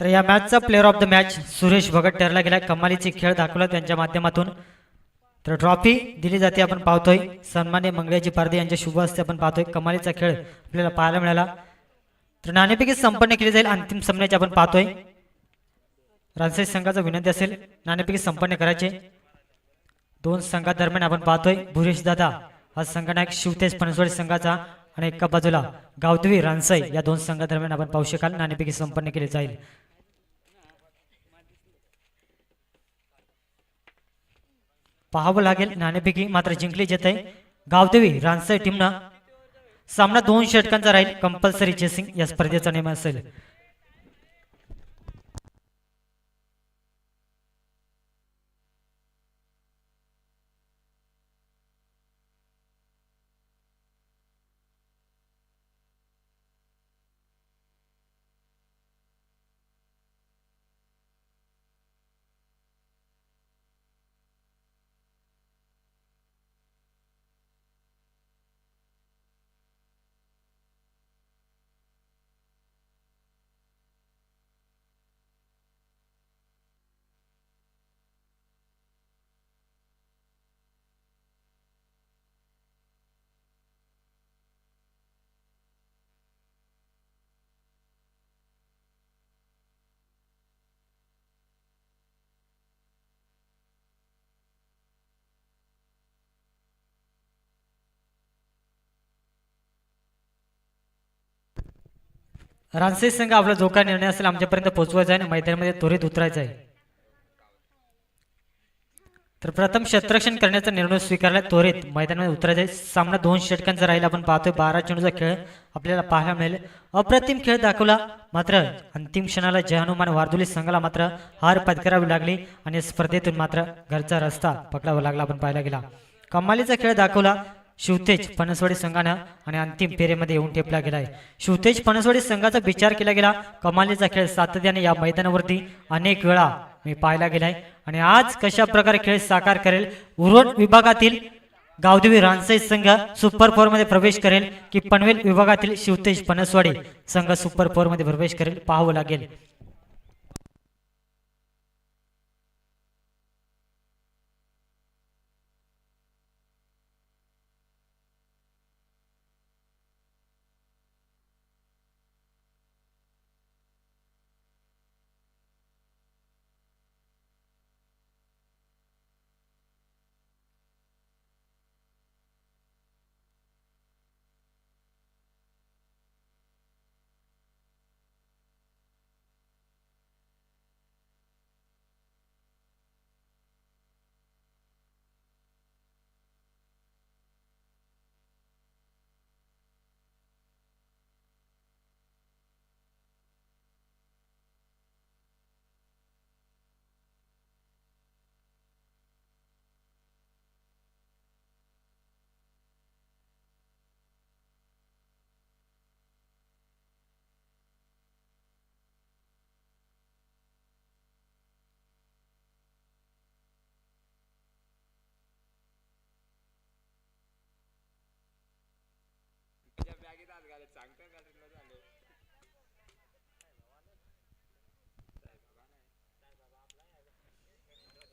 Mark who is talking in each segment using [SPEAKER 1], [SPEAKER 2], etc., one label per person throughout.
[SPEAKER 1] तर या मॅचचा player of the match Suresh Bhagat ठरला गेला. कमालीचे खेळ दाखवला त्यांच्या माध्यमातून. तर ट्रॉफी दिली जाते आपण पाहतोय. सन्मान्य मंगळ्याची पारदे यांच्या शुभ हस्ते आपण पाहतोय. कमालीचा खेळ आपल्याला पाहायला मिळाला. तर नाणेपैकी संपन्न केली जाईल. अंतिम सामन्याचे आपण पाहतोय. रानसाई संघाचा विनंती असेल. नाणेपैकी संपन्न करायचे. दोन संघादरम्यान आपण पाहतोय. भुरेश दादा हा संघनायक शिवतेज पनसवाडी संघाचा आणि एका बाजूला गावदेवी रानसाई या दोन संघादरम्यान आपण पाहू शकाल. नाणेपैकी संपन्न केले जाईल. पाहावं लागेल नाणेपैकी मात्र जिंकली जात आहे. गावदेवी रानसाई टीमनं सामना दोन षटकांचा राहील. कंपल्सरी चेसिंग या स्पर्धेचा नियम असेल. रानसाई संघ आपला जो काय निर्णय असेल आमच्यापर्यंत पोहोचवायचा आहे आणि मैदानामध्ये त्वरित उतरायचा आहे. तर प्रथम क्षेत्ररक्षण करण्याचा निर्णय स्वीकारला त्वरित मैदानामध्ये उतरायचा आहे. सामना दोन षटकांचा राहील आपण पाहतोय बारा चेंडूचा खेळ आपल्याला पाहायला मिळेल. अप्रतिम खेळ दाखवला मात्र अंतिम क्षणाला जय वारदुली संघाला मात्र हार पत्करावी लागली आणि स्पर्धेतून मात्र घरचा रस्ता पकडावा लागला आपण पाहायला गेला. कमालीचा खेळ दाखवला शिवतेज पनसवाडी संघानं आणि अंतिम फेरीमध्ये येऊन टेपला गेलाय. शिवतेज फणसवाडी संघाचा विचार केला गेला कमालीचा खेळ सातत्याने या मैदानावरती अनेक वेळा मी पाहायला गेलाय. आणि आज कशा प्रकारे खेळ साकार करेल उरण विभागातील गावदेवी रानसाई संघ सुपर फोरमध्ये प्रवेश करेल की पनवेल विभागातील शिवतेज पनसवाडी संघ सुपर फोरमध्ये प्रवेश करेल पाहावं लागेल.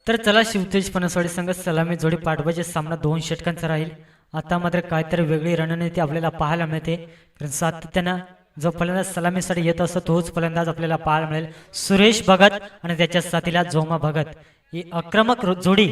[SPEAKER 1] तर चला शिवतेज पनसवाडी संघ सलामी जोडी पाठवायचे सामना दोन षटकांचा राहील. आता मात्र काहीतरी वेगळी रणनीती आपल्याला पाहायला मिळते. कारण सातत्यानं जो फलंदाज सलामीसाठी येत असतो तोच फलंदाज आपल्याला पाहायला मिळेल. सुरेश भगत आणि त्याच्या साथीला जोमा भगत. ही आक्रमक जोडी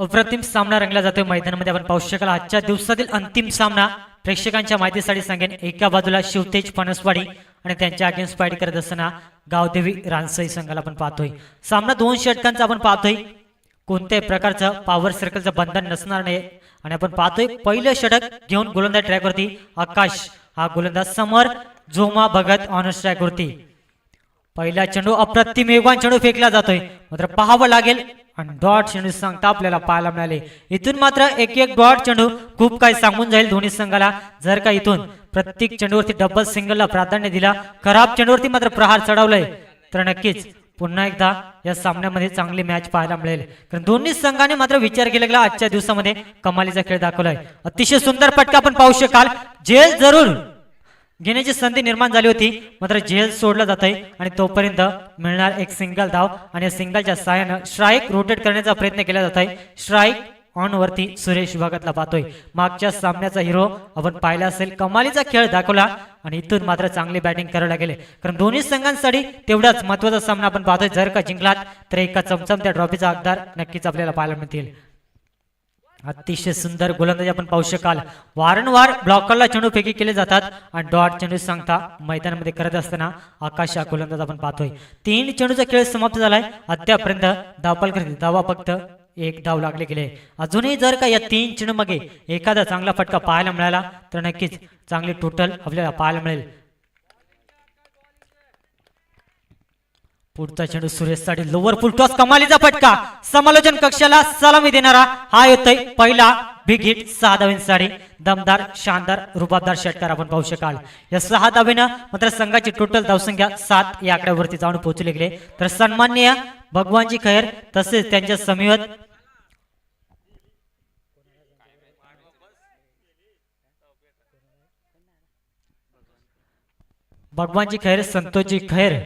[SPEAKER 1] अप्रतिम सामना रंगला जातोय मैदानामध्ये. आपण पाहू शकाल आजच्या दिवसातील अंतिम सामना. प्रेक्षकांच्या माहितीसाठी सांगेन एका बाजूला शिवतेज फणसवाडी आणि त्यांच्या अगेन्स्ट फाईट करत असताना गावदेवी रानसई संघाला आपण पाहतोय. सामना दोन षटकांचा आपण पाहतोय. कोणत्याही प्रकारचं पॉवर सर्कलचं बंधन नसणार नाही. आणि आपण पाहतोय पहिलं षटक घेऊन गोलंदाज ट्रॅकवरती आकाश. हा गोलंदाज समर जोमा भगत ऑन ट्रॅकवरती पहिला चेंडू अप्रतिम वेगवान चेंडू फेकला जातोय. मात्र पाहावं लागेल. आणि डॉट चेंडू सांगता आपल्याला पाहायला मिळाले. इथून मात्र एक एक डॉट चेंडू खूप काही सांगून जाईल धोनी संघाला. जर का इथून प्रत्येक चेंडूवरती डबल सिंगलला प्राधान्य दिला खराब चेंडूवरती मात्र प्रहार चढवलाय. तर नक्कीच पुन्हा एकदा या सामन्यामध्ये चांगली मॅच पाहायला मिळेल. कारण दोन्ही संघाने मात्र विचार केला आजच्या दिवसामध्ये कमालीचा खेळ दाखवलाय. अतिशय सुंदर पटका आपण पाहू शकाल. जेल जरूर. घेण्याची संधी निर्माण झाली होती मात्र झेल सोडला जात आहे आणि तोपर्यंत मिळणार एक सिंगल धाव आणि या सिंगलच्या सहाय्यानं स्ट्राईक रोटेट करण्याचा प्रयत्न केला जात आहे स्ट्राईक ऑन वरती सुरेश विभागातला पाहतोय. मागच्या सामन्याचा हिरो आपण पाहिला असेल कमालीचा खेळ दाखवला आणि इथून मात्र चांगली बॅटिंग करायला लागेल कारण दोन्ही संघांसाठी तेवढाच महत्त्वाचा सामना आपण पाहतोय. जर का जिंकलात तर एका चमचमत्या ट्रॉफीचा हकदार नक्कीच आपल्याला पाहायला मिळतील. अतिशय सुंदर गोलंदाजी आपण पाहू शकाल. वारंवार ब्लॉकरला चेंडू फेकी केले जातात आणि डॉट चेंडू सांगता मैदानामध्ये करत असताना आकाश हा गोलंदाज आपण पाहतोय. तीन चेंडूचा खेळ समाप्त झालाय. अद्यापर्यंत धावपाल करते धावा फक्त एक धाव लागले गेले. अजूनही जर का या तीन चेंडू मागे एखादा चांगला फटका पाहायला मिळाला तर नक्कीच चांगली टोटल आपल्याला पाहायला मिळेल. पुढचा चेंडू सुरेशसाठी लोवर फुल टॉस कमालीचा फटका. समालोचन कक्षाला सलामी देणारा हा येतोय पहिला बिग हिट सहा साडी दमदार शानदार रुबाबदार षटकार आपण पाहू शकाल. या सहा दावीनं मात्र संघाची टोटल धावसंख्या सात या आकड्यावरती जाऊन पोहोचले गेले तर सन्माननीय भगवानजी खैर तसेच त्यांच्या समीवत भगवानजी खैर संतोषजी खैर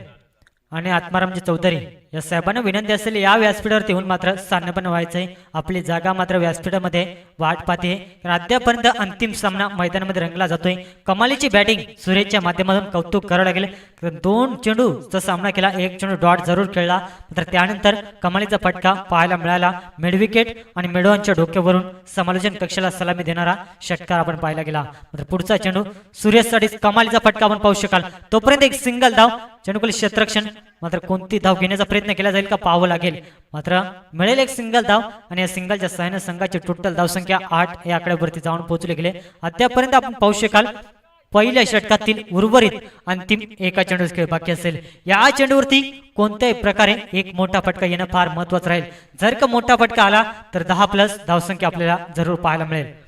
[SPEAKER 1] आणि आत्मारामजी चौधरी या साहेबांना विनंती असेल या व्यासपीठावरती येऊन मात्र स्थानपण व्हायचंय. आपली जागा मात्र व्यासपीठामध्ये वाट पाहते. अद्यापर्यंत अंतिम सामना मैदानामध्ये रंगला जातोय. कमालीची बॅटिंग सुरेशच्या माध्यमातून कौतुक करावं लागेल. दोन चेंडूचा सामना केला एक चेंडू डॉट जरूर खेळला. तर त्यानंतर कमालीचा फटका पाहायला मिळाला. मिडविकेट आणि मेडवानच्या डोक्यावरून समालोचन कक्षाला सलामी देणारा षटकार आपण पाहायला गेला. मात्र पुढचा चेंडू सूर्यसाठी कमालीचा फटका आपण पाहू शकाल. तोपर्यंत एक सिंगल धाव चेंडूकली क्षेत्रक्षण मात्र कोणती धाव घेण्याचा प्रयत्न केला जाईल का पाहावं लागेल. मात्र मिळेल एक सिंगल धाव आणि या सिंगलच्या सहाय्याने संघाची टोटल धावसंख्या आठ या आकड्यावरती जाऊन पोहोचले गेले. अद्यापर्यंत आपण पाहू शकाल पहिल्या षटकातील उर्वरित अंतिम एका चेंडूच खेळ बाकी असेल. या चेंडूवरती कोणत्याही प्रकारे एक मोठा फटका येणं फार महत्वाचं राहील. जर का मोठा फटका आला तर दहा प्लस धावसंख्या आपल्याला जरूर पाहायला मिळेल.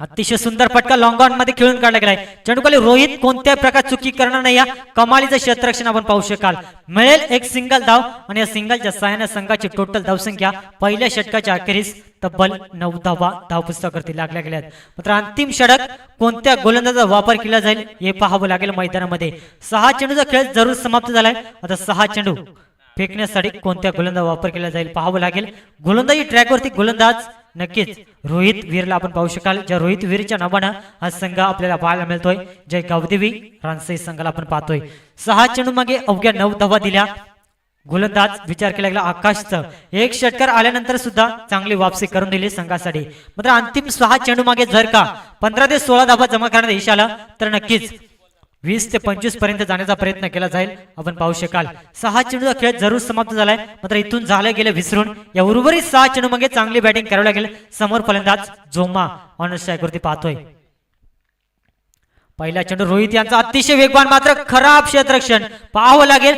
[SPEAKER 1] अतिशय सुंदर फटका लॉंग ऑनमध्ये खेळून काढला गेलाय. चेंडूखाली रोहित कोणत्याही प्रकार चुकी करणार नाही या कमालीचं क्षेत्ररक्षण आपण पाहू शकाल. मिळेल एक सिंगल धाव आणि या सिंगलच्या सहाय्याने संघाची टोटल धावसंख्या पहिल्या षटकाच्या अखेरीस तब्बल नऊ धावा धावपुस्तकावरती लागल्या गेल्यात. मात्र अंतिम षटक कोणत्या गोलंदाजाचा वापर केला जाईल हे पाहावं लागेल मैदानामध्ये. सहा चेंडूचा खेळ जरूर समाप्त झालाय. आता सहा चेंडू फेकण्यासाठी कोणत्या गोलंदाज वापर केला जाईल पाहावं लागेल. गोलंदाजी ट्रॅकवरती गोलंदाज नक्कीच. रोहित वीरला आपण पाहू शकाल. ज्या रोहित वीरच्या नावानं हा संघ आपल्याला पाहायला मिळतोय. जय गावदेवी रानसई संघाला आपण पाहतोय. सहा चेंडू मागे अवघ्या नऊ धावा दिल्या. गोलंदाज विचार केला गेला आकाशचं. एक षटकार आल्यानंतर सुद्धा चांगली वापसी करून दिली संघासाठी. मात्र अंतिम सहा चेंडू मागे जर का पंधरा ते सोळा धाबा जमा करण्यात यश आला तर नक्कीच वीस ते पंचवीसपर्यंत जाण्याचा प्रयत्न केला जाईल. आपण पाहू शकाल सहा चेंडूचा खेळ जरूर समाप्त झालाय. मात्र इथून झालं गेलं विसरून या उर्वरित सहा चेंडू मागे चांगली बॅटिंग करावी लागेल समोर फलंदाज जोमा ऑन पाहतोय. पहिला चेंडू रोहित यांचा अतिशय वेगवान मात्र खराब क्षेत्रक्षण पाहावं लागेल.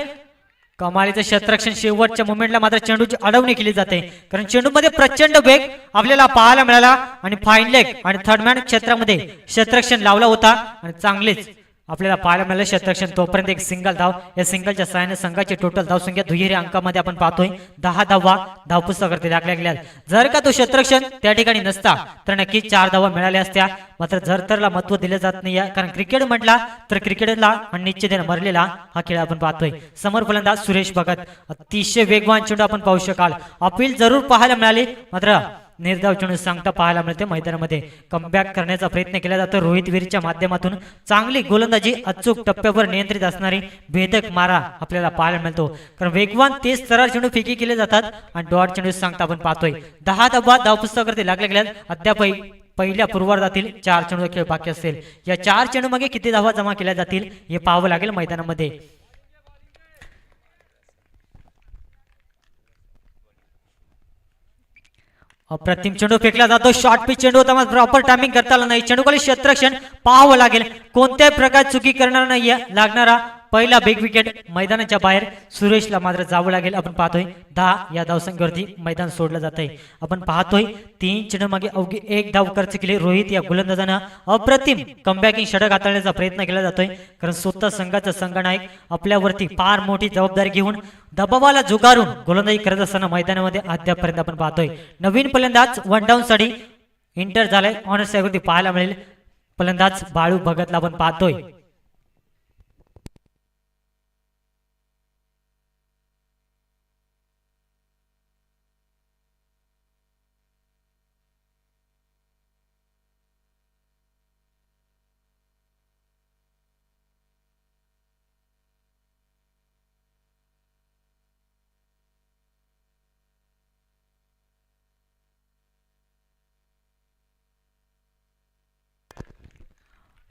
[SPEAKER 1] कमालीचं क्षेत्रक्षण शेवटच्या मुवमेंटला मात्र चेंडूची अडवणी केली जाते. कारण चेंडूमध्ये प्रचंड वेग आपल्याला पाहायला मिळाला आणि फाईन लेग आणि थर्डमॅन क्षेत्रामध्ये क्षेत्रक्षण लावला होता आणि चांगलेच आपल्याला पाहायला मिळालं क्षेत्ररक्षण तोपर्यंत एक सिंगल धाव. या सिंगलच्या सहाय्याने संघाची टोटल धावसंख्या दुहेरी अंकामध्ये आपण पाहतोय. दहा धावा धावपुस्तकावरती दाखल्या गेल्या जर का तो क्षेत्ररक्षण त्या ठिकाणी नसता तर नक्की चार धावा मिळाल्या असत्या. मात्र झरतरला महत्त्व दिलं जात नाही कारण क्रिकेट म्हटला तर क्रिकेटला निश्चितेने मरलेला हा खेळ आपण पाहतोय. समोर फलंदाज सुरेश भगत. अतिशय वेगवान चेंडू आपण पाहू शकाल. अपील जरूर पाहायला मिळाली. मात्र निर्धाव चेंडू सांगता पाहायला मिळते. मैदानामध्ये कमबॅक करण्याचा प्रयत्न केला जातो. रोहित वीरच्या माध्यमातून चांगली गोलंदाजी अचूक टप्प्यावर नियंत्रित असणारी भेदक मारा आपल्याला पाहायला मिळतो. कारण वेगवान तेज सरार चेंडू फिकी केले जातात आणि डॉट चेंडू सांगता आपण पाहतोय. दहा धावा धावपुस्तकावरती लागल्या गेल्यात. अद्यापही पहिल्या पूर्वार्धातील चार चेंडू खेळ बाकी असेल. या चार चेंडू मागे किती धावा जमा केल्या जातील हे पाहावं लागेल मैदानामध्ये. अप्रतिम चेंडू फेकला जातो. शॉर्ट पिच चेंडू होता प्रॉपर टायमिंग करता आला नाही. चेंडू क्षेत्रक्षण पाहावं लागेल. कोणत्याही प्रकार चुकी करणार नाहीये. लागणारा पहिला बिग विकेट मैदानाच्या बाहेर सुरेशला मात्र जावं लागेल. आपण पाहतोय दहा या धावसंख्येवरती मैदान सोडलं जात आहे आपण पाहतोय तीन चेंडू मागे अवघी एक धाव खर्च केली. रोहित या गोलंदाजानं अप्रतिम कमबॅकिंग षटक हाताळण्याचा प्रयत्न केला जातोय. कारण स्वतः संघाचा संघनायक आपल्यावरती फार मोठी जबाबदारी घेऊन दबावाला जुगारून गोलंदाजी करत असताना मैदानामध्ये अद्यापपर्यंत आपण पाहतोय. नवीन फलंदाज वन डाऊन साठी इंटर झालाय. ऑनर्स वरती पाहायला मिळेल. फलंदाज बाळू भगतला आपण पाहतोय.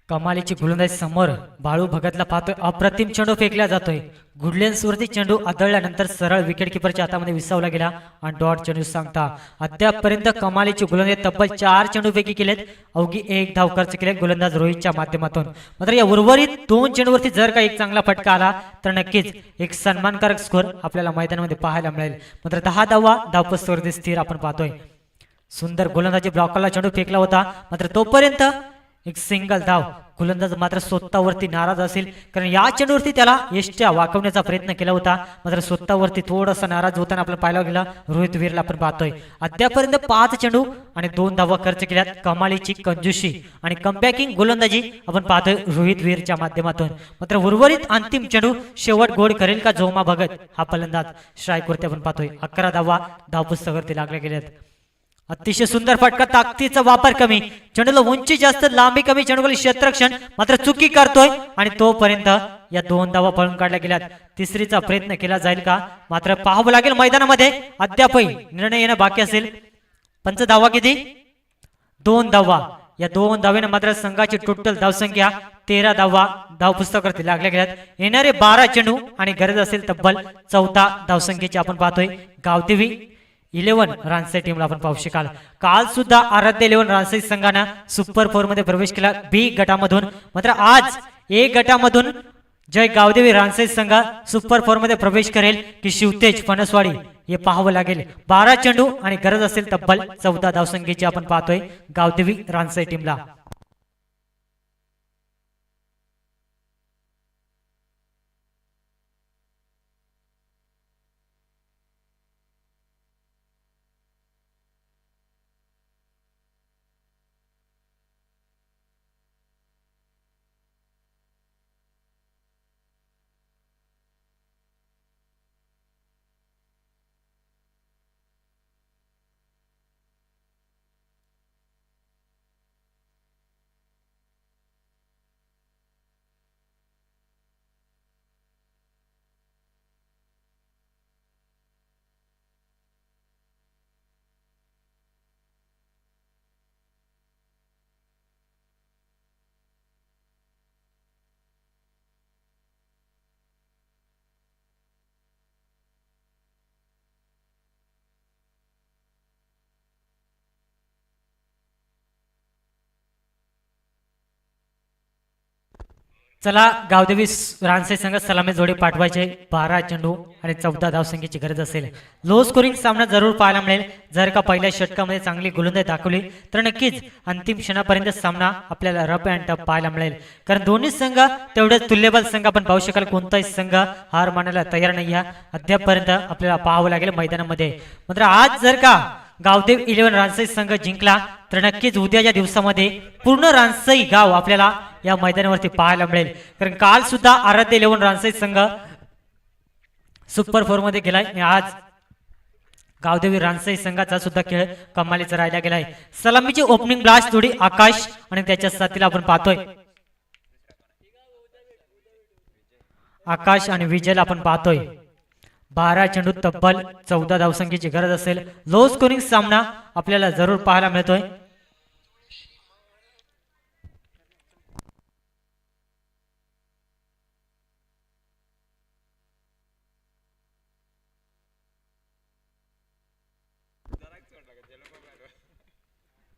[SPEAKER 1] कमालीची गोलंदाजी समोर बाळू भगतला पाहतोय. अप्रतिम चेंडू फेकला जातोय. गुडलेन्सवरती चेंडू आदळल्यानंतर सरळ विकेट किपरच्या हातामध्ये विसावला गेला आणि डॉट चेंडू सांगता अद्यापर्यंत कमालीची गोलंदाजी तब्बल चार चेंडूपैकी केलेत. अवघी एक धाव खर्च केले गोलंदाज रोहितच्या माध्यमातून. मात्र या उर्वरित दोन चेंडूवरती जर का एक चांगला फटका आला तर नक्कीच एक सन्मानकारक स्कोर आपल्याला मैदानामध्ये पाहायला मिळेल. मात्र दहा धावा धावपस्तवरती स्थिर आपण पाहतोय. सुंदर गोलंदाजी ब्लॉकला चेंडू फेकला होता. मात्र तोपर्यंत एक सिंगल धाव. गोलंदाज मात्र स्वतःवरती नाराज असेल. कारण या चेंडूवरती त्याला यष्ट्या वाकवण्याचा प्रयत्न केला होता. मात्र स्वतःवरती थोडासा नाराज होताना आपल्याला पाहायला गेला रोहित वीरला आपण पाहतोय. अद्यापर्यंत पाच चेंडू आणि दोन धावा खर्च केल्यात. कमालीची कंजुशी आणि कमबॅकिंग गोलंदाजी आपण पाहतोय रोहित वीरच्या माध्यमातून. मात्र उर्वरित अंतिम चेंडू शेवट गोड करेल का जोमा भगत? हा फलंदाज स्ट्राईकवरती आपण पाहतोय. अकरा धावा धावपुस्तकावरती लागल्या गेल्यात. अतिशय सुंदर फटका ताकदीचा वापर कमी. चेंडूला उंची जास्त लांबी कमी. चेंडूला क्षेत्ररक्षण मात्र चुकी करतोय. आणि तोपर्यंत या दोन धावा पळून काढल्या गेल्यात. तिसरीचा प्रयत्न केला जाईल का? मात्र पाहावं लागेल मैदानामध्ये. अद्यापही निर्णय येणं बाकी असेल. पंच धावा किती? दोन धावा. या दोन धावेने मात्र संघाची टोटल धावसंख्या तेरा धावा धाव पुस्तकावरती लागल्या गेल्यात. येणारे बारा चेंडू आणि गरज असेल तब्बल चौथा धावसंख्येची आपण पाहतोय. गावदेवी इलेव्हन रानसे टीमला आपण पाहू शकाल. काल सुद्धा आराध्य इलेव्हन रानसे संघानं सुपर फोरमध्ये प्रवेश केला. बी गटामधून. मात्र आज ए गटामधून जय गावदेवी रानसे संघ सुपर फोरमध्ये प्रवेश करेल की शिवतेज फणसवाडी हे पाहावं लागेल. बारा चेंडू आणि गरज असेल तब्बल चौदा धावसंख्येची आपण पाहतोय गावदेवी रानसे टीमला चला गावदेवी रानसे संघ सलामी जोडी पाठवायचे. बारा चेंडू आणि चौदा धावसंख्येची गरज असेल. लो स्कोरिंग सामना जरूर पाहायला मिळेल. जर का पहिल्या षटकामध्ये चांगली गोलंदाजी दाखवली तर नक्कीच अंतिम क्षणापर्यंत सामना आपल्याला रफ अँड टप पाहायला मिळेल. कारण दोन्ही संघ तेवढेच तुल्यबल संघ आपण पाहू शकाल. कोणताही संघ हार मानायला तयार नाही अद्यापपर्यंत आपल्याला पाहावं लागेल मैदानामध्ये. मात्र आज जर का गावदेव इलेव्हन रानसई संघ जिंकला. तर नक्कीच उद्याच्या दिवसामध्ये पूर्ण रानसई गाव आपल्याला या मैदानावरती पाहायला मिळेल. कारण काल सुद्धा आराध्य इलेव्हन रानसई संघ सुपर फोरमध्ये गेलाय आणि आज गावदेवी रानसई संघाचा सुद्धा खेळ कमालीचा राहिला गेलाय. सलामीची ओपनिंग ब्लास्ट थोडी आकाश आणि त्याच्या साथीला आपण पाहतोय. आकाश आणि विजयला आपण पाहतोय. बारा चेंडू तब्बल चौदा धावसंख्येची गरज असेल. लो स्कोरिंग सामना आपल्याला जरूर पाहायला मिळतोय.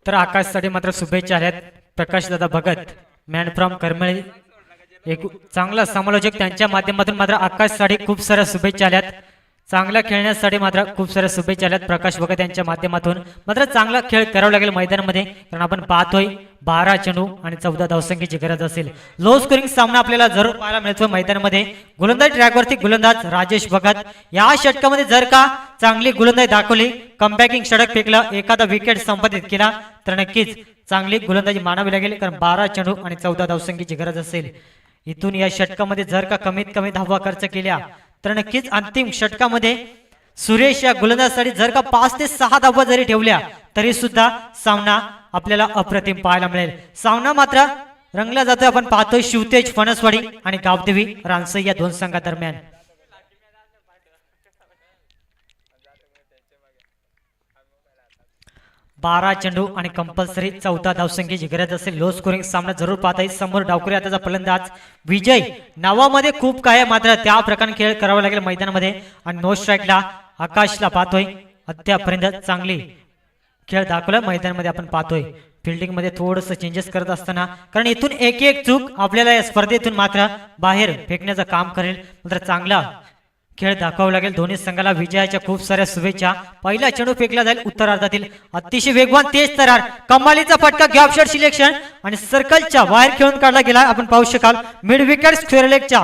[SPEAKER 1] तर आकाशसाठी मात्र शुभेच्छा आहेत. प्रकाशदादा भगत मॅन फ्रॉम करमळी. एक चांगला समालोचक त्यांच्या माध्यमातून मात्र आकाशसाठी खूप साऱ्या शुभेच्छा आल्यात. चांगला खेळण्यासाठी मात्र खूप साऱ्या शुभेच्छा आल्यात. प्रकाश भगत यांच्या माध्यमातून. मात्र चांगला खेळ करावा लागेल मैदानामध्ये. कारण आपण पाहतोय बारा चेंडू आणि चौदा धावसंख्येची गरज असेल. लो स्कोरिंग सामना आपल्याला जरूर पाहायला मिळतो मैदानामध्ये. गोलंदाज ट्रॅकवरती गोलंदाज राजेश भगत या षटकामध्ये जर का चांगली गोलंदाजी दाखवली कमबॅकिंग षटक फेकलं एखादा विकेट संपादित केला तर नक्कीच चांगली गोलंदाजी मानावी लागेल. कारण बारा चेंडू आणि चौदा धावसंख्येची गरज असेल. इथून या षटकामध्ये जर का कमीत कमी धावा खर्च केल्या तर नक्कीच अंतिम षटकामध्ये सुरेश या गोलंदाजासाठी जर का पाच ते सहा धावा जरी ठेवल्या तरी सुद्धा सामना आपल्याला अप्रतिम पाहायला मिळेल. सामना मात्र रंगला जातोय आपण पाहतोय शिवतेज फणसवाडी आणि गावदेवी रानसई या दोन संघादरम्यान. बारा चेंडू आणि कंपल्सरी चौथा धावसंख्येची गरज असेल. लो स्कोरिंग सामना जरूर पाहता येईल समोर डावकरी आताचा फलंदाज विजय. नावामध्ये खूप काय आहे, मात्र त्या प्रकारे खेळ करावा लागेल मैदानामध्ये. आणि नो स्ट्राईकला आकाशला पाहतोय. अद्यापर्यंत चांगली खेळ दाखवला मैदानामध्ये आपण पाहतोय. फिल्डिंगमध्ये थोडंसं चेंजेस करत असताना कारण इथून एक एक चूक आपल्याला या स्पर्धेतून मात्र बाहेर फेकण्याचं काम करेल. मात्र चांगला खेळ दाखवावा लागेल. दोन्ही संघाला विजयाच्या खूप साऱ्या शुभेच्छा. पहिला चेंडू फेकला जाईल उत्तरार्धातील. अतिशय वेगवान तेज तरार. कमालीचा फटका गॅपशॉट सिलेक्शन आणि सर्कलच्या बाहेर खेळून काढला गेला. आपण पाहू शकाल. मिड विकेट स्क्वेअर लेगच्या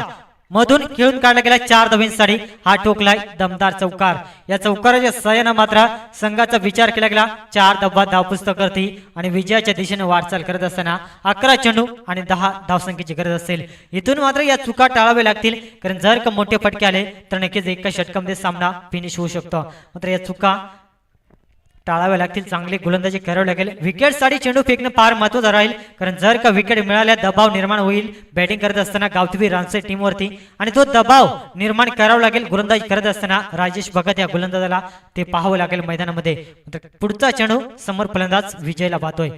[SPEAKER 1] मधून खेळून काढला गेला चार धावींसाठी हा टोकलाय दमदार चौकार. या चौकाराच्या सहाय्यानं मात्र संघाचा विचार केला गेला. चार धब्बा धावपुस्तक करते आणि विजयाच्या दिशेने वाटचाल करत असताना अकरा चेंडू आणि दहा धावसंख्येची गरज असेल. इथून मात्र या चुका टाळाव्या लागतील. कारण जर का मोठे फटके आले तर नक्कीच एका षटकामध्ये सामना फिनिश होऊ शकतो. मात्र या चुका टाळाव्या लागतील. चांगली गोलंदाजी करावी लागेल. विकेटसाठी चेंडू फेकणं फार महत्वाचं राहील. कारण जर का विकेट मिळाल्या दबाव निर्माण होईल. बॅटिंग करत असताना गावठी रानसे टीमवरती आणि तो दबाव निर्माण करावा लागेल गोलंदाजी करत असताना राजेश भगत या गोलंदाजाला ते पाहावं लागेल मैदानामध्ये. पुढचा चेंडू समोर फलंदाज विजयला पाहतोय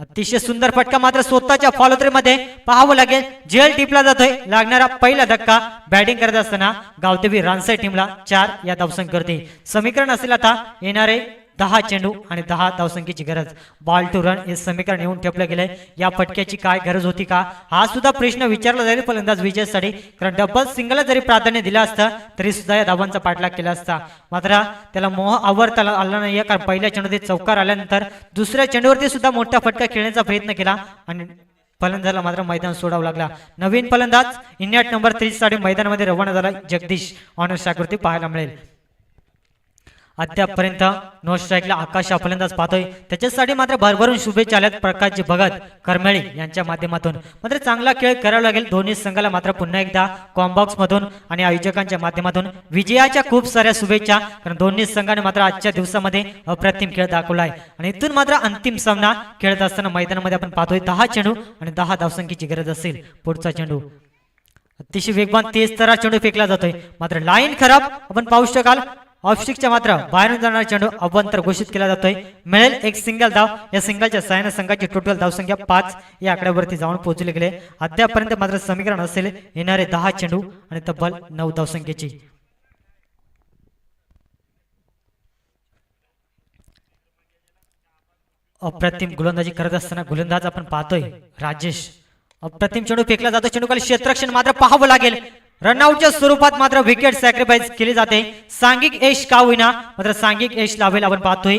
[SPEAKER 1] अतिशय सुंदर फटका मात्र स्वतःच्या फॉलोथ्रीमध्ये पाहावं लागेल. जेल टिपला जातोय. लागणारा पहिला धक्का बॅटिंग करत असताना गावदेवी रानसाई टीमला चार या धावसंख्या करते समीकरण असेल आता येणारे दहा चेंडू आणि दहा धावसंख्येची गरज. बॉल टू रन हे समीकरण येऊन ठेपलं गेलंय. या फटक्याची काय गरज होती का? हा सुद्धा प्रश्न विचारला जाईल फलंदाज विजयसाठी. कारण डबल सिंगल जरी प्राधान्य दिलं असतं तरी सुद्धा या धावांचा पाठलाग केला असता. मात्र त्याला मोह आवडता आला नाहीये. कारण पहिल्या चेंडूवरती चौकार आल्यानंतर दुसऱ्या चेंडूवरती सुद्धा मोठा फटका खेळण्याचा प्रयत्न केला आणि फलंदाजाला मात्र मैदान सोडावं लागला. नवीन फलंदाज इंडिया नंबर तीससाठी मैदानामध्ये रवाना झाला जगदीश. ऑनर्स आकृती पाहायला मिळेल. अद्यापर्यंत नो स्ट्राईकला आकाश आपल्यांदाच फलंदाज पाहतोय. त्याच्यासाठी मात्र भरभरून शुभेच्छा आल्यात प्रकाशजी भगत करमेळी यांच्या माध्यमातून. मात्र चांगला खेळ करावा लागेल. दोन्ही संघाला मात्र पुन्हा एकदा कॉम्बॉक्स मधून आणि आयोजकांच्या माध्यमातून विजयाच्या खूप साऱ्या शुभेच्छा. कारण दोन्ही संघाने मात्र आजच्या दिवसामध्ये अप्रतिम खेळ दाखवलाय. आणि इथून मात्र अंतिम सामना खेळत असताना मैदानामध्ये आपण पाहतोय दहा चेंडू आणि दहा धावसंख्येची गरज असेल. पुढचा चेंडू. अतिशय वेगवान तेज तरा चेंडू फेकला जातोय. मात्र लाईन खराब आपण पाहू शकाल. ऑफस्टिकच्या मात्र बाहेरून जाणारा चेंडू अभ्यंतर घोषित केला जातोय. मिळेल एक सिंगल धाव. या सिंगलच्या सायन संघाची टोटल धावसंख्या पाच या आकड्यावरती जाऊन पोहोचले गेले. अद्यापर्यंत मात्र समीकरण असेल येणारे दहा चेंडू आणि तब्बल नऊ धावसंख्येची. अप्रतिम गोलंदाजी करत असताना गोलंदाज आपण पाहतोय. राजेश. अप्रतिम चेंडू फेकला जातो. चेंडू खाली क्षेत्रक्षण मात्र पाहावं लागेल. रनआउटच्या स्वरूपात मात्र विकेट सॅक्रिफाईस केली जाते. सांघिक यश का होईना? मात्र सांघिक यश लावेल आपण पाहतोय.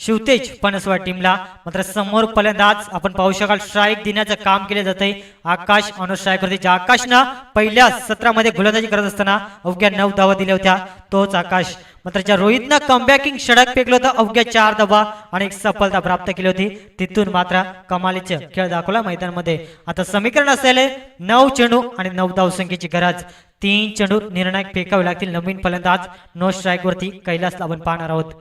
[SPEAKER 1] शिवतेज पणसवा टीमला. मात्र समोर फलंदाज आपण पाहू शकाल स्ट्राईक देण्याचं काम केलं जातंय. आकाश ऑनर स्ट्राईक वरती ज्या आकाशनं पहिल्या सत्रामध्ये गोलंदाजी करत असताना अवघ्या नऊ धावा दिल्या होत्या तोच आकाश. मात्र ज्या रोहितनं कमबॅकिंग षडक फेकलं होतं अवघ्या चार धावा आणि एक सफलता प्राप्त केली होती तिथून मात्र कमालीचे खेळ दाखवला मैदानामध्ये. आता समीकरण असलेले नऊ चेंडू आणि नऊ धावसंख्येची गरज. तीन चेंडू निर्णायक फेकावे लागतील. नवीन फलंदाज नो स्ट्राईक वरती कैलासला आपण पाहणार आहोत.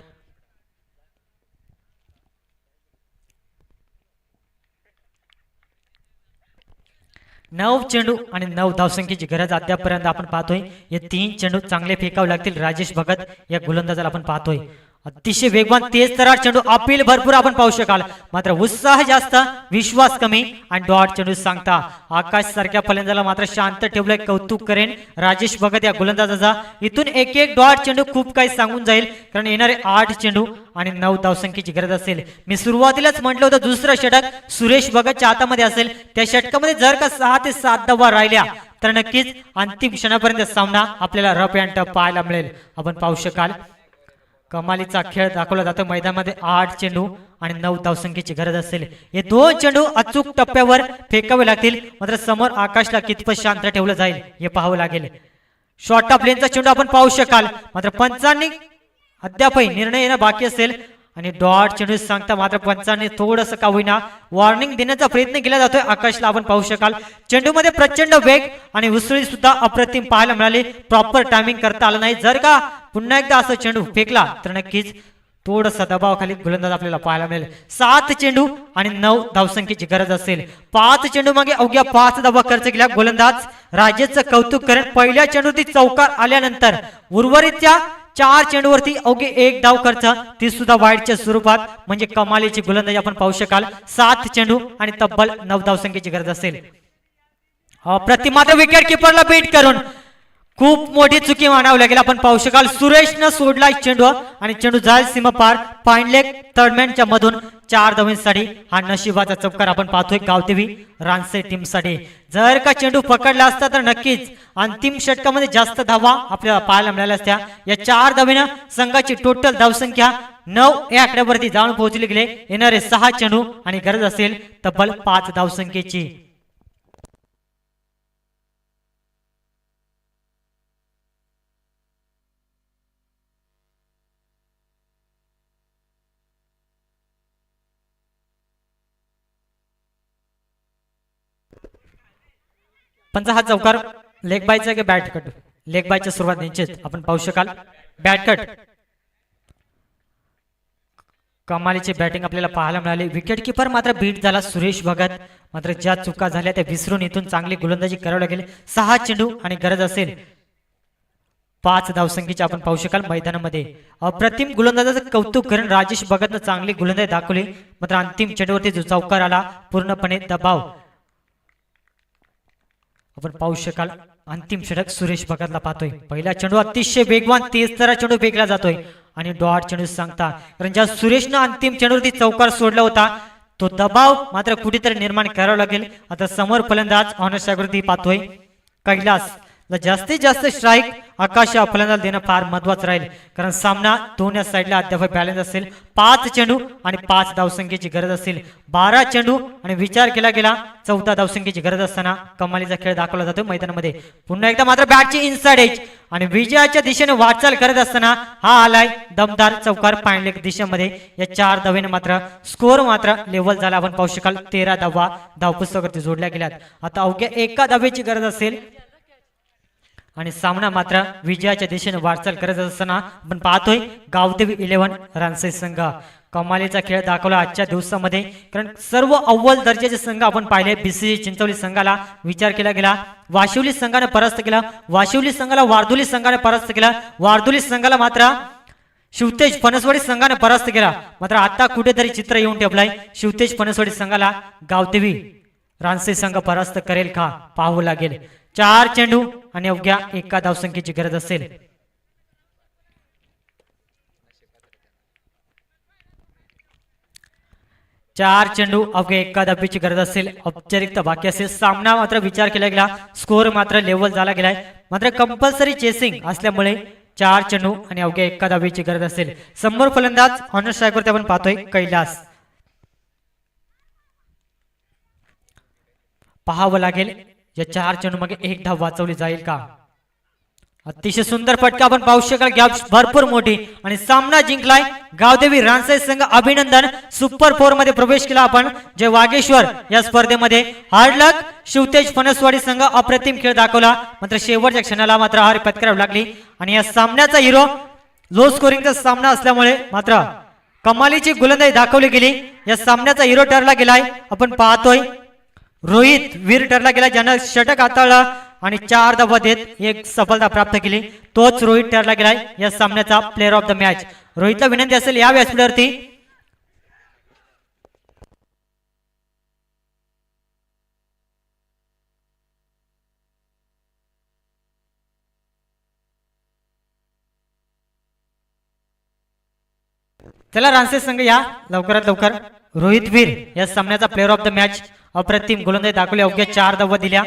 [SPEAKER 1] नऊ चेंडू आणि नऊ धावसंख्येची गरज अद्यापर्यंत आपण पाहतोय. हे तीन चेंडू चांगले फेकावे लागतील. राजेश भगत या गोलंदाजाला आपण पाहतोय. अतिशय वेगवान तेज तरार चेंडू अपील भरपूर आपण पाहू शकाल. मात्र उत्साह जास्त विश्वास कमी आणि डॉट चेंडू सांगता. आकाश सारख्या फलंदाला मात्र शांत ठेवलंय कौतुक करेन. राजेश भगत या गोलंदाजाचा. इथून एक एक डॉट चेंडू खूप काही सांगून जाईल. कारण येणारे आठ चेंडू आणि नऊ धावसंख्येची गरज असेल. मी सुरुवातीलाच म्हटलं होतं दुसरं षटक सुरेश भगतच्या हातामध्ये असेल. त्या षटकामध्ये जर का सहा ते सात धावा राहिल्या तर नक्कीच अंतिम क्षणापर्यंत सामना आपल्याला रफ अँड टप पाहायला मिळेल. आपण पाहू शकाल. कमालीचा खेळ दाखवला जातो. मैदानामध्ये आठ चेंडू आणि नऊ धावसंख्येची गरज असेल. हे दोन चेंडू अचूक टप्प्यावर फेकावे लागतील. मात्र समोर आकाशला कितपत शांत ठेवलं जाईल हे पाहावं लागेल. शॉर्ट ऑफ लेनचा चेंडू आपण पाहू शकाल. मात्र पंचांनी अद्यापही निर्णय येणं बाकी असेल. आणि डॉट चेंडू सांगता मात्र पंचांनी थोडंसं का होईना वॉर्निंग देण्याचा प्रयत्न केला जातोय. आकाशला आपण पाहू शकाल. चेंडूमध्ये प्रचंड वेग आणि उसळी सुद्धा अप्रतिम पाहायला मिळाली. प्रॉपर टायमिंग करता आलं नाही. जर का पुन्हा एकदा असं चेंडू फेकला तर नक्कीच थोडंसं दबावाखाली गोलंदाज आपल्याला पाहायला मिळेल. सात चेंडू आणि नऊ धावसंख्येची गरज असेल. पाच चेंडू मागे अवघ्या पाच धावा खर्च केला गोलंदाज. राजेचं कौतुक करेन. पहिल्या चेंडूतील चौकार आल्यानंतर उर्वरितच्या चार चेंडूवरती अवघे एक धाव खर्च ती सुद्धा वाईटच्या स्वरूपात म्हणजे कमालीची गोलंदाजी आपण पाहू शकाल. सात चेंडू आणि तब्बल नऊ धावसंख्येची गरज असेल. प्रतिमात्र विकेट किपरला बीट करून खूप मोठी चुकी मानावी लागेल. आपण पाहू शकाल सुरेशनं सोडला चेंडू. आणि चेंडू जाईल सीमा पार. पाइनलेक थर्डमॅनच्या मधून चार धावांसाठी हा नशिबाचा चौकार आपण पाहतोय गावदेवी रानसे टीमसाठी जर का चेंडू पकडला असता तर नक्कीच अंतिम षटकामध्ये जास्त धावा आपल्याला पाहायला मिळाल्या असत्या. या चार धावेनं संघाची टोटल धावसंख्या नऊ या आकड्यावरती जाऊन पोहोचले गेले. येणारे सहा चेंडू आणि गरज असेल तब्बल पाच धावसंख्येची. पंचा हा चौकार लेग बायचा की बॅट कट. लेग बायच्या सुरुवात निश्चित. आपण पाहू शकाल. Bat cut. कमालीची बॅटिंग आपल्याला पाहायला मिळाली. विकेट किपर मात्र बीट झाला सुरेश भगत. मात्र ज्या चुका झाल्या त्या विसरून इथून चांगली गोलंदाजी करावी लागेल. सहा चेंडू आणि गरज असेल. पाच धावसंख्येची आपण पाहू शकाल मैदानामध्ये. अप्रतिम गोलंदाजाचं कौतुक करून राजेश भगतनं चांगली गोलंदाजी दाखवली. मात्र अंतिम चेंडूवरती जो चौकार आला पूर्णपणे दबाव. आपण पाहू शकाल. अंतिम षटक सुरेश भगतला पाहतोय. पहिला चेंडू अतिशय वेगवान तेज तरा चेंडू फेकला जातोय. आणि डॉट चेंडू सांगता कारण ज्या सुरेशनं अंतिम चेंडूवरती चौकार सोडला होता तो दबाव मात्र कुठेतरी निर्माण करावा लागेल. आता समोर फलंदाज ऑनर्स पाहतोय. कैलास जास्तीत जास्त स्ट्राईक आकाश आपल्याला देणं फार महत्वाचं राहील. कारण सामना दोन्ही साईडला अद्याप बॅलन्स असेल. पाच चेंडू आणि पाच धावसंख्येची गरज असेल. बारा चेंडू आणि विचार केला गेला चौथा धावसंख्येची गरज असताना कमालीचा खेळ दाखवला जातो मैदानामध्ये. पुन्हा एकदा मात्र बॅटची इनसाइड एज आणि विजयाच्या दिशेने वाटचाल करत असताना हा आलाय दमदार चौकार पाणलेक दिशेमध्ये. या चार धावेने मात्र स्कोर मात्र लेवल झाला. आपण पाहू शकाल तेरा धावा धावपुस्तकावरती जोडल्या गेल्यात. आता अवघ्या एका धावेची गरज असेल आणि सामना मात्र विजयाच्या दिशेने वाटचाल करत असताना आपण पाहतोय गावदेवी इलेव्हन रानसे संघ. कमालीचा खेळ दाखवला आजच्या दिवसामध्ये. कारण सर्व अव्वल दर्जाचे संघ आपण पाहिले. बीसीसी चिंचवली संघाला विचार केला गेला. वाशिवली संघाने परास्त केला. वाशिवली संघाला वारदुली संघाने परास्त केला. वारदुली संघाला मात्र शिवतेज फणसवाडी संघाने परास्त केला. मात्र आता कुठेतरी चित्र येऊन ठेवलाय शिवतेज फणसवाडी संघाला गावदेवी रानसे संघ परास्त करेल का? पाहावं लागेल. चार चेंडू आणि अवघ्या एका धावसंख्येची गरज असेल. चार चेंडू अवघ्या एका धाबीची गरज असेल. औपचारिकता बाकी असेल. सामना मात्र विचार केला गेला. स्कोर मात्र लेवल झाला गेलाय. मात्र कंपल्सरी चेसिंग असल्यामुळे चार चेंडू आणि अवघ्या एका धाबीची गरज असेल. समोर फलंदाज ऑनर स्ट्रायकवरती आपण पाहतोय कैलास. पाहावं लागेल. या चार चेंडू मागे एक धाव वाचवली जाईल का? अतिशय सुंदर फटका आपण पाहू शकाल. गॅप भरपूर मोठी. आणि सामना जिंकलाय गावदेवी रानसाई संघ अभिनंदन. सुपर फोरमध्ये प्रवेश केला आपण. जे वागेश्वर या स्पर्धेमध्ये. हार्डलक शिवतेज फणसवाडी संघ अप्रतिम खेळ दाखवला. मात्र शेवटच्या क्षणाला मात्र हार पत्करावी लागली. आणि या सामन्याचा हिरो लो स्कोरिंगचा सामना असल्यामुळे मात्र कमालीची गोलंदाजी दाखवली गेली. या सामन्याचा हिरो ठरला गेलाय. आपण पाहतोय. रोहित वीर ठरला गेला. ज्यानं षटक हाताळला आणि चार धावा देत एक सफलता प्राप्त केली. तोच रोहित ठरला गेलाय या सामन्याचा प्लेअर ऑफ द मॅच रोहितला विनंती असेल या व्यासपीठावरती चला रानसे संघ या लवकरात लवकर. रोहित वीर या सामन्याचा प्लेअर ऑफ द मॅच अप्रतिम गोलंदाजी दाखवले अवघ्या चार धावा दिल्या.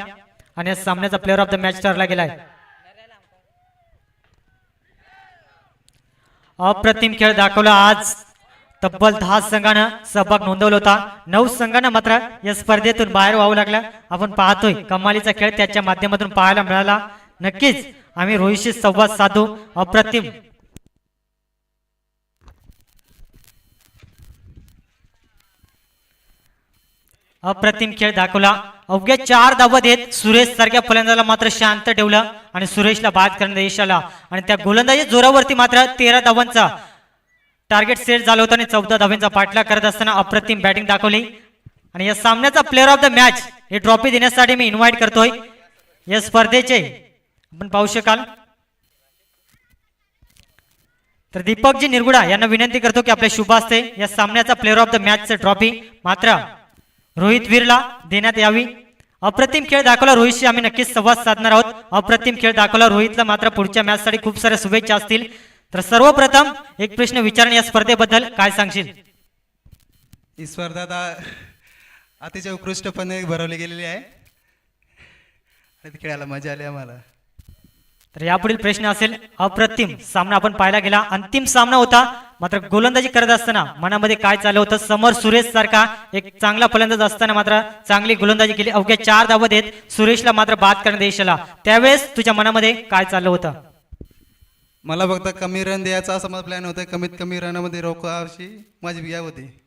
[SPEAKER 1] आणि या सामन्याचा प्लेअर ऑफ द मॅच ठरला गेलाय. अप्रतिम खेळ दाखवला आज. तब्बल दहा संघानं सहभाग नोंदवला होता. नऊ संघांना मात्र या स्पर्धेतून बाहेर व्हावं लागलं. आपण पाहतोय कमालीचा खेळ त्याच्या माध्यमातून पाहायला मिळाला. नक्कीच आम्ही रोहितशी संवाद साधू. अप्रतिम अप्रतिम खेळ दाखवला. अवघ्या चार धावा देत सुरेश सारख्या फलंदाजाला मात्र शांत ठेवलं आणि सुरेशला बाद करण्यात यश आला. आणि त्या गोलंदाजी जोरावरती मात्र तेरा धावांचा टार्गेट सेट झालं होतं आणि चौदा धावांचा पाठलाग करत असताना अप्रतिम बॅटिंग दाखवली. आणि या सामन्याचा प्लेअर ऑफ द मॅच हे ट्रॉफी देण्यासाठी मी इन्व्हाइट करतोय. या स्पर्धेचे आपण पाहू शकाल. तर दीपकजी निरगुडा यांना विनंती करतो की आपल्या शुभ असते या सामन्याचा प्लेअर ऑफ द मॅचचं ट्रॉफी मात्र रोहित वीरला देण्यात यावी. अप्रतिम खेळ दाखवला रोहितशी आम्ही नक्कीच संवाद साधणार आहोत. अप्रतिम खेळ दाखवला रोहितला मात्र पुढच्या मॅचसाठी खूप साऱ्या शुभेच्छा असतील. तर सर्वप्रथम एक प्रश्न विचारणे या स्पर्धेबद्दल काय सांगशील?
[SPEAKER 2] ही स्पर्धा आता अतिशय उत्कृष्टपणे भरवली गेलेली आहे. आणि खेळायला मजा आली आम्हाला.
[SPEAKER 1] तर यापुढील प्रश्न असेल अप्रतिम सामना आपण पाहायला गेला. अंतिम सामना होता. मात्र गोलंदाजी करत असताना मनामध्ये काय चाललं होतं? समोर सुरेश सारखा एक चांगला फलंदाज असताना मात्र चांगली गोलंदाजी केली. अवघ्या चार धावा देत सुरेशला मात्र बाद करण्यात यश आला. त्यावेळेस तुझ्या मनामध्ये काय चाललं होतं?
[SPEAKER 2] मला फक्त कमी रन द्यायचा असा माझा प्लॅन होता. कमीत कमी रनामध्ये रोखा अशी माझी बिया होती.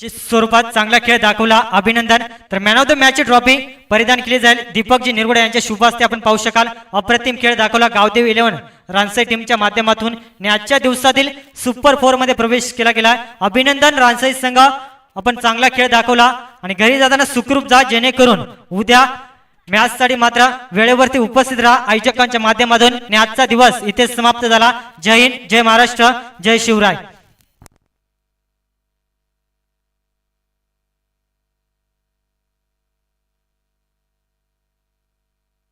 [SPEAKER 1] स्वरूपात चांगला खेळ दाखवला अभिनंदन. तर man of the match trophy परिधान केली जाईल. दीपकजी निरगुडे यांच्या शुभ आपण पाहू शकाल. अप्रतिम खेळ दाखवला गावदेव इलेव्हन रानसाई टीमच्या माध्यमातून. आणि आजच्या दिवसातील सुपर फोरमध्ये प्रवेश केला गेला. अभिनंदन रानसाई संघ. आपण चांगला खेळ दाखवला. आणि घरी जाताना सुखरूप जा जेणेकरून उद्या मॅचसाठी मात्र वेळेवरती उपस्थित राहा. आयोजकांच्या माध्यमातून. आणि आजचा दिवस इथे समाप्त झाला. जय हिंद जय महाराष्ट्र जय शिवराय.